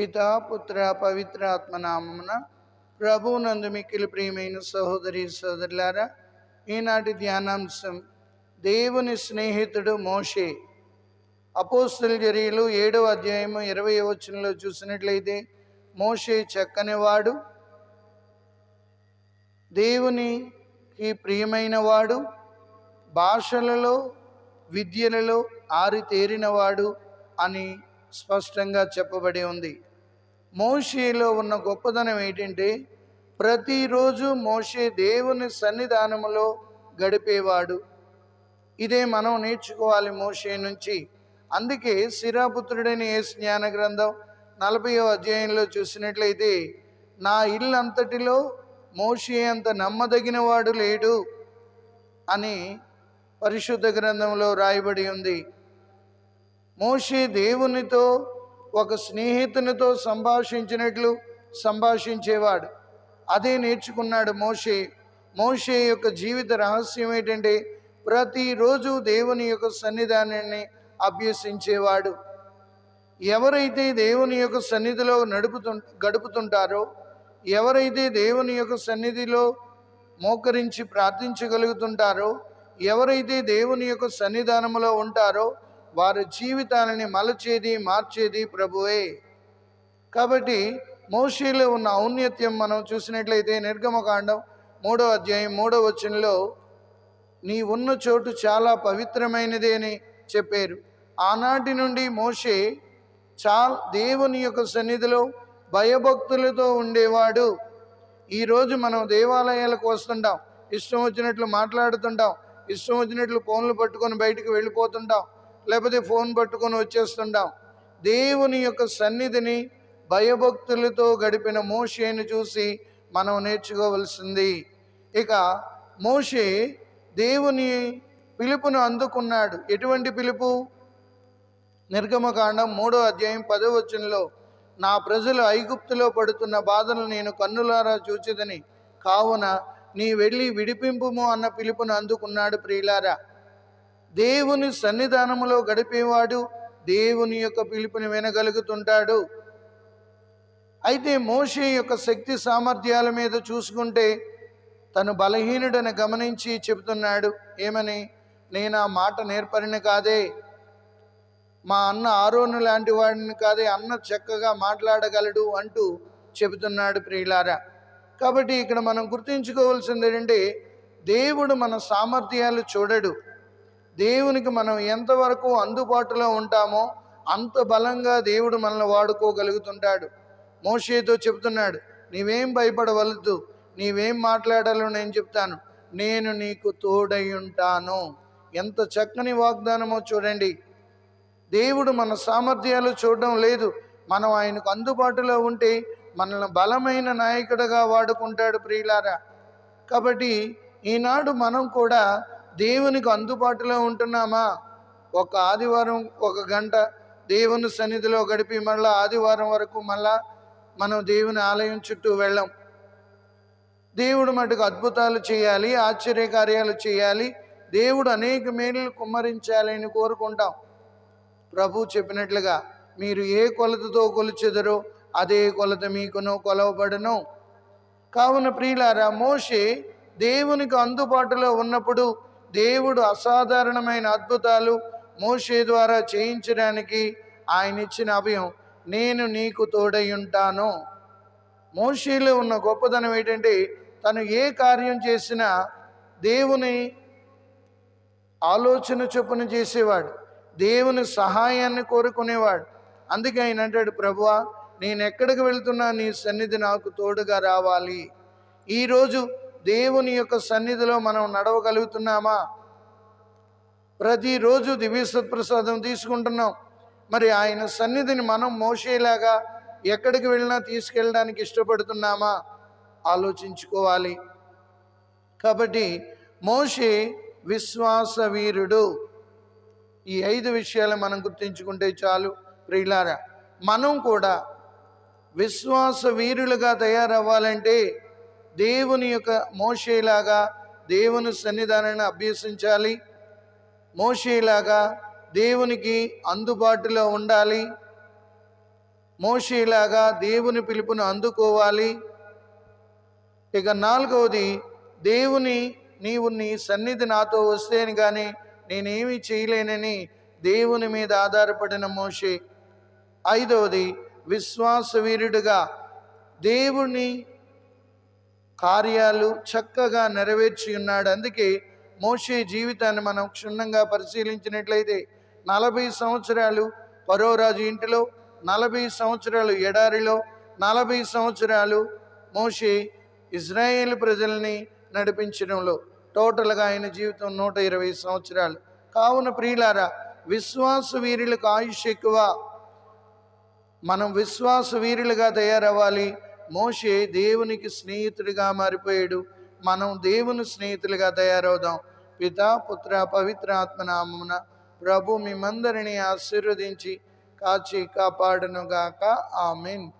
పితా పుత్ర పవిత్ర ఆత్మనామమున ప్రభువునందు మిక్కిలి ప్రియమైన సహోదరి సోదరులారా ఈనాటి ధ్యానాంశం దేవుని స్నేహితుడు మోషే. అపోస్తుల జరియలు ఏడవ అధ్యాయము ఇరవై వచనంలో చూసినట్లయితే మోషే చక్కనివాడు దేవునికి ప్రియమైన వాడు భాషలలో విద్యలలో ఆరితేరినవాడు అని స్పష్టంగా చెప్పబడి ఉంది. మోషేలో ఉన్న గొప్పదనం ఏంటంటే ప్రతిరోజు మోషే దేవుని సన్నిధానములో గడిపేవాడు. ఇదే మనం నేర్చుకోవాలి మోషే నుంచి. అందుకే శిరాపుత్రుడని ఏ జ్ఞాన గ్రంథం నలభైవ అధ్యాయంలో చూసినట్లయితే నా ఇల్లంతటిలో మోషే అంత నమ్మదగిన వాడు లేడు అని పరిశుద్ధ గ్రంథంలో రాయబడి ఉంది. మోషే దేవునితో ఒక స్నేహితునితో సంభాషించినట్లు సంభాషించేవాడు. అదే నేర్చుకున్నాడు మోషే. మోషే యొక్క జీవిత రహస్యం ఏంటంటే ప్రతిరోజు దేవుని యొక్క సన్నిధానాన్ని అభ్యసించేవాడు. ఎవరైతే దేవుని యొక్క సన్నిధిలో నడుపుతు గడుపుతుంటారో ఎవరైతే దేవుని యొక్క సన్నిధిలో మోకరించి ప్రార్థించగలుగుతుంటారో ఎవరైతే దేవుని యొక్క సన్నిధానంలో ఉంటారో వారి జీవితాలని మలచేది మార్చేది ప్రభువే. కాబట్టి మోషేలో ఉన్న ఔన్నత్యం మనం చూసినట్లయితే నిర్గమకాండం మూడో అధ్యాయం మూడో వచనంలో నీ ఉన్న చోటు చాలా పవిత్రమైనదే అని చెప్పారు. ఆనాటి నుండి మోషే చా దేవుని యొక్క సన్నిధిలో భయభక్తులతో ఉండేవాడు. ఈరోజు మనం దేవాలయాలకు వస్తుంటాం. ఇష్టం వచ్చినట్లు మాట్లాడుతుంటాం. ఇష్టం వచ్చినట్లు ఫోన్లు పట్టుకొని బయటికి వెళ్ళిపోతుంటాం. లేకపోతే ఫోన్ పట్టుకొని వచ్చేస్తుంటాం. దేవుని యొక్క సన్నిధిని భయభక్తులతో గడిపిన మోషేను చూసి మనం నేర్చుకోవలసింది. ఇక మోషే దేవుని పిలుపును అందుకున్నాడు. ఎటువంటి పిలుపు? నిర్గమకాండం మూడో అధ్యాయం పదో నా ప్రజలు ఐగుప్తులో పడుతున్న బాధను నేను కన్నులారా చూచిదని. కావున నీ వెళ్ళి విడిపింపుము అన్న పిలుపును అందుకున్నాడు ప్రియులారా. దేవుని సన్నిధానములో గడిపేవాడు దేవుని యొక్క పిలుపుని వినగలుగుతుంటాడు. అయితే మోషే యొక్క శక్తి సామర్థ్యాల మీద చూసుకుంటే తను బలహీనుడని గమనించి చెబుతున్నాడు ఏమని? నేను ఆ మాట నేర్పరిని కాదే. మా అన్న ఆరోను లాంటి వాడిని కాదే అన్న చక్కగా మాట్లాడగలడు అంటూ చెబుతున్నాడు ప్రియులారా. కాబట్టి ఇక్కడ మనం గుర్తుంచుకోవాల్సింది ఏంటంటే దేవుడు మన సామర్థ్యాలు చూడడు. దేవునికి మనం ఎంతవరకు అందుబాటులో ఉంటామో అంత బలంగా దేవుడు మనల్ని వాడుకోగలుగుతుంటాడు. మోషేతో చెప్తున్నాడు నీవేం భయపడవలదు నీవేం మాట్లాడాలో నేను చెప్తాను. నేను నీకు తోడై ఉంటాను. ఎంత చక్కని వాగ్దానమో చూడండి. దేవుడు మన సామర్థ్యాలు చూడడం లేదు. మనం ఆయనకు అందుబాటులో ఉంటే మనల్ని బలమైన నాయకుడిగా వాడుకుంటాడు ప్రియులారా. కాబట్టి ఈనాడు మనం కూడా దేవునికి అందుబాటులో ఉంటున్నామా? ఒక ఆదివారం ఒక గంట దేవుని సన్నిధిలో గడిపి మళ్ళా ఆదివారం వరకు మళ్ళా మనం దేవుని ఆలయం చుట్టూ వెళ్ళాం. దేవుడు మటుకు అద్భుతాలు చేయాలి ఆశ్చర్యకార్యాలు చేయాలి. దేవుడు అనేక మేలు కుమ్మరించాలని కోరుకుంటాం. ప్రభు చెప్పినట్లుగా మీరు ఏ కొలతతో కొలిచెదరో అదే కొలత మీకును కొలవబడను. కావున ప్రియులారా మోషే దేవునికి అందుబాటులో ఉన్నప్పుడు దేవుడు అసాధారణమైన అద్భుతాలు మోషే ద్వారా చేయించడానికి ఆయన ఇచ్చిన అభయం నేను నీకు తోడై ఉంటాను. మోషేలో ఉన్న గొప్పదనం ఏంటంటే తను ఏ కార్యం చేసినా దేవుని ఆలోచన చొప్పున చేసేవాడు దేవుని సహాయాన్ని కోరుకునేవాడు. అందుకే ఆయన అంటాడు ప్రభువా నేను ఎక్కడికి వెళ్తున్నా నీ సన్నిధి నాకు తోడుగా రావాలి. ఈరోజు దేవుని యొక్క సన్నిధిలో మనం నడవగలుగుతున్నామా? ప్రతిరోజు దివ్య సత్ప్రసాదం తీసుకుంటున్నాం. మరి ఆయన సన్నిధిని మనం మోసేలాగా ఎక్కడికి వెళ్ళినా తీసుకెళ్ళడానికి ఇష్టపడుతున్నామా? ఆలోచించుకోవాలి. కాబట్టి మోషే విశ్వాస వీరుడు ఈ ఐదు విషయాలు మనం గుర్తించుకుంటే చాలు. ప్రియులారా మనం కూడా విశ్వాస వీరులుగా తయారవ్వాలంటే దేవుని యొక్క మోషేలాగా దేవుని సన్నిధానాన్ని అభ్యసించాలి. మోషేలాగా దేవునికి అందుబాటులో ఉండాలి. మోషేలాగా దేవుని పిలుపును అందుకోవాలి. ఇక నాలుగవది దేవుని నీవు నీ సన్నిధి నాతో వస్తేని కానీ నేనేమి చేయలేనని దేవుని మీద ఆధారపడిన మోషే. ఐదవది విశ్వాసవీరుడుగా దేవుని కార్యాలు చక్కగా నెరవేర్చి ఉన్నాడు. అందుకే మోషే జీవితాన్ని మనం క్షుణ్ణంగా పరిశీలించినట్లయితే నలభై సంవత్సరాలు పరోరాజు ఇంటిలో నలభై సంవత్సరాలు ఎడారిలో నలభై సంవత్సరాలు మోషే ఇజ్రాయేల్ ప్రజల్ని నడిపించడంలో టోటల్గా ఆయన జీవితం నూట ఇరవై సంవత్సరాలు. కావున ప్రియులారా విశ్వాస వీరులకు ఆయుష్ ఎక్కువ. మనం విశ్వాస వీరులుగా తయారవ్వాలి. మోషే దేవునికి స్నేహితుడిగా మారిపోయాడు. మనం దేవుని స్నేహితులుగా తయారవుదాం. పితా పుత్ర పవిత్ర ఆత్మనామమున ప్రభు మిమ్మందరినీ ఆశీర్వదించి కాచి కాపాడునుగాక. ఆమెన్.